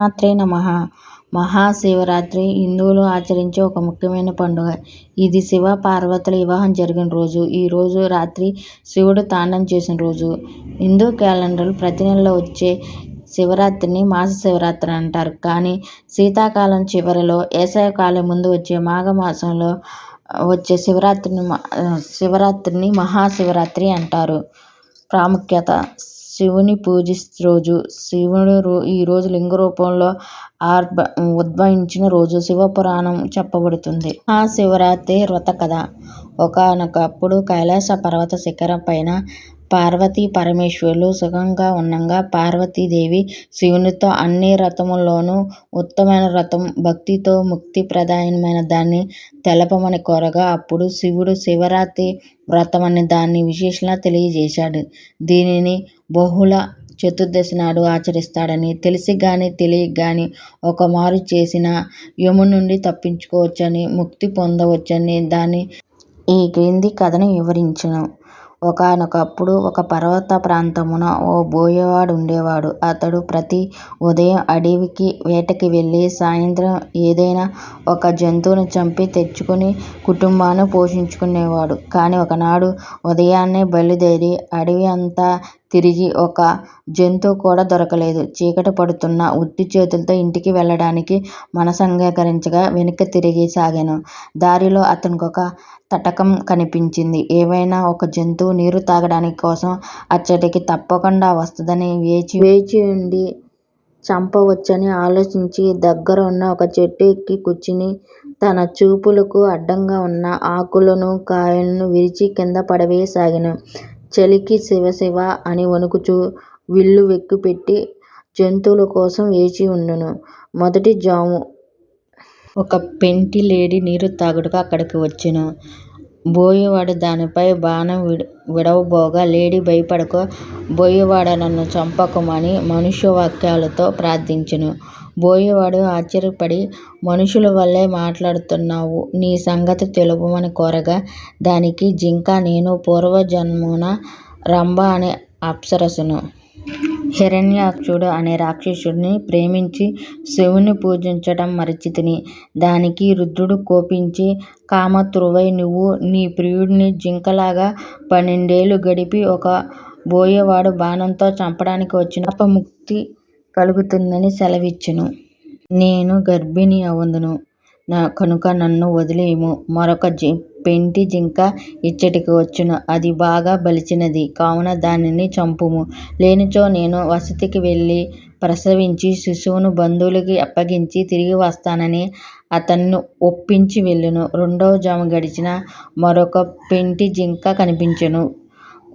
శ్రీమాత్రే నమః మహాశివరాత్రి హిందువులు ఆచరించే ఒక ముఖ్యమైన పండుగ. ఇది శివ పార్వతుల వివాహం జరిగిన రోజు. ఈ రోజు రాత్రి శివుడు తాండం చేసిన రోజు. హిందూ క్యాలెండర్లు ప్రతి నెలలో వచ్చే శివరాత్రిని మాస శివరాత్రి అంటారు. కానీ శీతాకాలం చివరిలో, వేసవికాలం ముందు వచ్చే మాఘమాసంలో వచ్చే శివరాత్రిని శివరాత్రిని మహాశివరాత్రి అంటారు. ప్రాముఖ్యత శివుని పూజించే రోజు. శివుడు ఈ రోజు ఆర్భ ఉద్భవించిన రోజు శివపురాణం చెప్పబడుతుంది. మహ శివరాత్రి వ్రత కథ ఒకనొకప్పుడు కైలాస పర్వత శిఖరం పైన పార్వతీ పరమేశ్వరులు సుఖంగా వుండగా పార్వతీదేవి శివునితో అన్ని వ్రతములలోనూ ఉత్తమైన వ్రతం, భక్తితో ముక్తి ప్రదాయమైన దాన్ని తెలపమని కోరగా అప్పుడు శివుడు శివరాత్రి వ్రతమనే దాని విశేషంగా తెలియజేశాడు. దీనిని బహుళ చతుర్దశి నాడు ఆచరిస్తారని, కానీ ఒక ఒకమారు చేసినా యము నుండి తప్పించుకోవచ్చనీ, ముక్తి పొందవచ్చనీ దాని ఈ క్రింది కథను వివరించును. ఒకానొకప్పుడు ఒక పర్వత ప్రాంతమున ఓ బోయవాడు ఉండేవాడు. అతడు ప్రతి ఉదయం అడవికి వేటకి వెళ్ళి సాయంత్రం ఏదైనా ఒక జంతువును చంపి తెచ్చుకుని కుటుంబాన్ని పోషించుకునేవాడు. కానీ ఒకనాడు ఉదయాన్నే బయలుదేరి అడవి అంతా తిరిగి ఒక జంతువు కూడా దొరకలేదు. చీకటి పడుతున్నా ఉట్టి చేతులతో ఇంటికి వెళ్ళడానికి మనసంకరించక వెనక్కి తిరిగి సాగాను. దారిలో అతనికొక తటకం కనిపించింది. ఏవైనా ఒక జంతువు నీరు తాగడానికి కోసం అచ్చటికి తప్పకుండా వస్తుందని వేచివుండి చంపవచ్చని ఆలోచించి దగ్గరనున్న ఒక చెట్టు ఎక్కి కూర్చుని తన చూపులకు అడ్డంగా ఉన్న ఆకులను కాయలను విరిచి కింద పడవేయసాగాను. చలికి శివశివ అని వణుకుచూ విల్లు వెక్కుపెట్టి జంతువుల కోసం వేచి ఉండును మొదటి జాము. ఒక పెంటి లేడి నీరు త్రాగుటకు అక్కడికి వచ్చెను. బోయవాడు దానిపై బాణం విడవబోగా లేడి భయపడక బోయవాడ నన్ను చంపకుమని మానుషవాక్యాలతో ప్రార్థించును బోయవాడు ఆశ్చర్యపడి మనుషుల వలె మాట్లాడుతున్నావు. నీ సంగతి తెలుపమని కోరగా దానికి జింక నేను పూర్వజన్మున రంభ అనే అప్సరసను. హిరణ్యాక్షుడు అనే రాక్షసుడిని ప్రేమించి శివుని పూజించటం మరచితిని. దానికి రుద్రుడు కోపించి కామతృవై నువ్వు నీ ప్రియుడిని జింకలాగా పన్నెండేళ్ళు గడిపి ఒక బోయవాడు బాణంతో చంపడానికి వచ్చిన శాపవిముక్తి కలుగుతుందని సెలవిచ్చెను. నేను గర్భిణి అగుదును కనుక నన్ను వదిలేము మరొక పెంటి జింక ఇచ్చటికి వచ్చెను. అది బాగా బలిచినది కావున దానిని చంపుము. లేనిచో నేను వసతికి వెళ్ళి ప్రసవించి శిశువును బంధువులకి అప్పగించి తిరిగి వస్తానని అతన్ని ఒప్పించి వెళ్ళెను. రెండవ జాము గడిచిన మరొక పెంటి జింక కనిపించెను.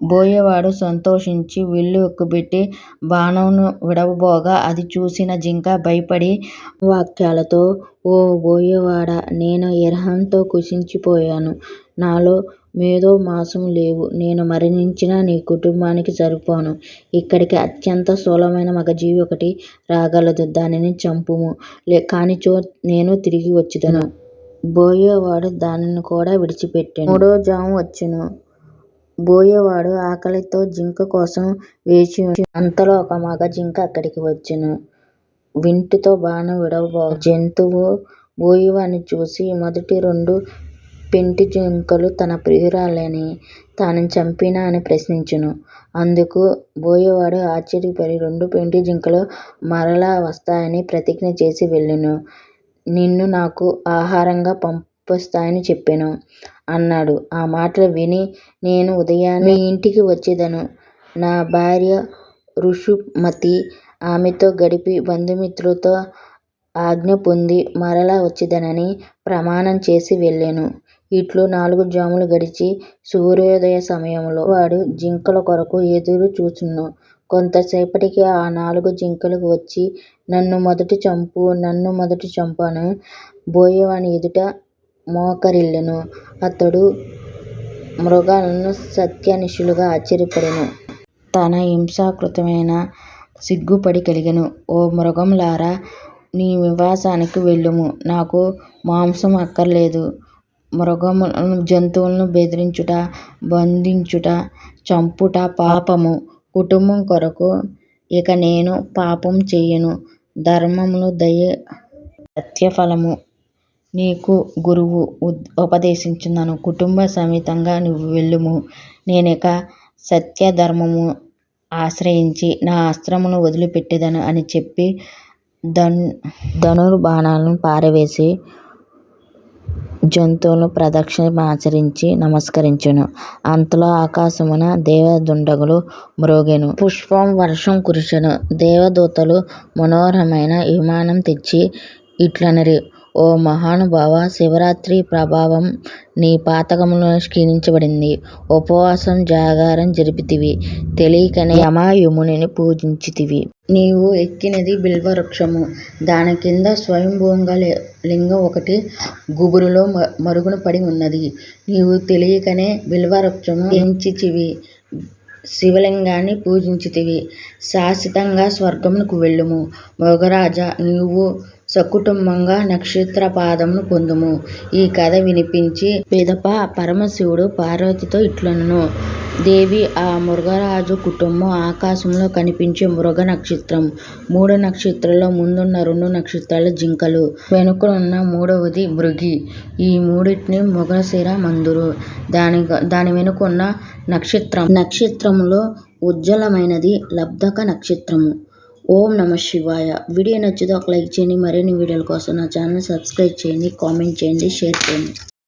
బోయవాడు సంతోషించి విల్లు ఎక్కుబెట్టి బాణంను విడవబోగా అది చూసిన జింక భయపడి వాక్యాలతో ఓ బోయేవాడా నేను విరహంతో కృశించిపోయాను. నాలో మేధో మాసం లేవు. నేను మరణించినా నీ కుటుంబానికి సరిపోను. ఇక్కడికి అత్యంత స్థూలమైన మగజీవి ఒకటి రాగలదు. దానిని చంపుము. కానిచో నేను తిరిగి వచ్చెదను. బోయవాడు దానిని కూడా విడిచిపెట్టెను. మూడో జాము వచ్చెను. బోయవాడు ఆకలితో జింక కోసం వేచి అంతలో ఒక మగ జింక అక్కడికి వచ్చెను. వింటితో బాణం విడవబోగా జంతువు బోయవాడిని చూసి మొదటి రెండు పెంటేటి జింకలు తన ప్రియురాలేనా తాను చంపినా అని ప్రశ్నించెను. అందుకు బోయవాడు ఆశ్చర్యపడి రెండు పెంటేటి జింకలు మరల వస్తాయని ప్రతిజ్ఞ చేసి వెళ్ళెను. నిన్ను నాకు ఆహారంగా వస్తాయని చెప్పెను అన్నాడు. ఆ మాటలు విని నేను ఉదయాన్నే మీ ఇంటికి వచ్చేదను నా భార్య ఋషుమతి. ఆమెతో గడిపి బంధుమిత్రులతో ఆజ్ఞ పొంది మరల వచ్చేదనని ప్రమాణం చేసి వెళ్ళెను. ఇట్లు నాలుగు జాములు గడిచి సూర్యోదయ సమయంలో వాడు జింకల కొరకు ఎదురు చూచెను. కొంతసేపటికి ఆ నాలుగు జింకలు వచ్చి నన్ను మొదట చంపు నన్ను మొదట చంపు అని బోయవాని ఎదుట మోకరిల్లును అతడు మృగాలను సత్యనిషులుగా ఆశ్చర్యపడెను. తన హింసాకృతమైన సిగ్గుపడి కలిగను ఓ మృగములారా నీ నివాసానికి వెళ్ళుము. నాకు మాంసము అక్కరలేదు. జంతువులను బెదిరించుట, బంధించుట, చంపుట పాపము. కుటుంబం కొరకు ఇక నేను పాపము చేయను. ధర్మమును దయ సత్యఫలము నీకు గురువు ఉద్- ఉపదేశించున్నాను. కుటుంబ సమేతంగా నువ్వు వెళ్ళుము. నేనిక సత్యధర్మము ఆశ్రయించి నా అస్త్రమును వదిలిపెట్టెదను అని చెప్పి ధన్ ధనుర్బాణాలను పారవేసి జంతువులను ప్రదక్షిణమాచరించి నమస్కరించెను. అంతలో ఆకాశమున దేవదుండగులు మ్రోగెను. పుష్పం వర్షం కురిసెను. దేవదూతలు మనోహరమైన విమానం తెచ్చి ఇట్లనిరి. ఓ మహానుభావ శివరాత్రి ప్రభావం నీ పాతకములను క్షీణించబడింది. ఉపవాసం జాగారం జరిపితివి. తెలియకనే యమాయమునిని పూజించితివి. నీవు ఎక్కినది బిల్వవృక్షము. దాని కింద స్వయంభూగా లింగం ఒకటి గుబురులో మరుగున పడి ఉన్నది. నీవు తెలియకనే బిల్వవృక్షము ఎంచితివి. శివలింగాన్ని పూజించితివి. శాశ్వతంగా స్వర్గమునకు వెళ్ళుము. మృగరాజా నీవు సకుటుంబంగా నక్షత్రపాదమును పొందుము. ఈ కథ వినిపించి పిదప పరమశివుడు పార్వతితో ఇట్లనెను. దేవి ఆ మృగరాజు కుటుంబం ఆకాశంలో కనిపించే మృగ నక్షత్రం. మూడు నక్షత్రాల్లో ముందున్న రెండు నక్షత్రాలు జింకలు. వెనుకనున్న మూడవది మృగి. ఈ మూడింటిని మృగశిర మందురు. దాని దాని వెనుకున్న నక్షత్రం. నక్షత్రములో ఉజ్వలమైనది లబ్ధక నక్షత్రము. ఓం నమ శివాయ. వీడియో నచ్చితే ఒక లైక్ చేయండి. మరిన్ని వీడియోల కోసం నా ఛానల్ సబ్స్క్రైబ్ చేయండి కామెంట్ చేయండి షేర్ చేయండి.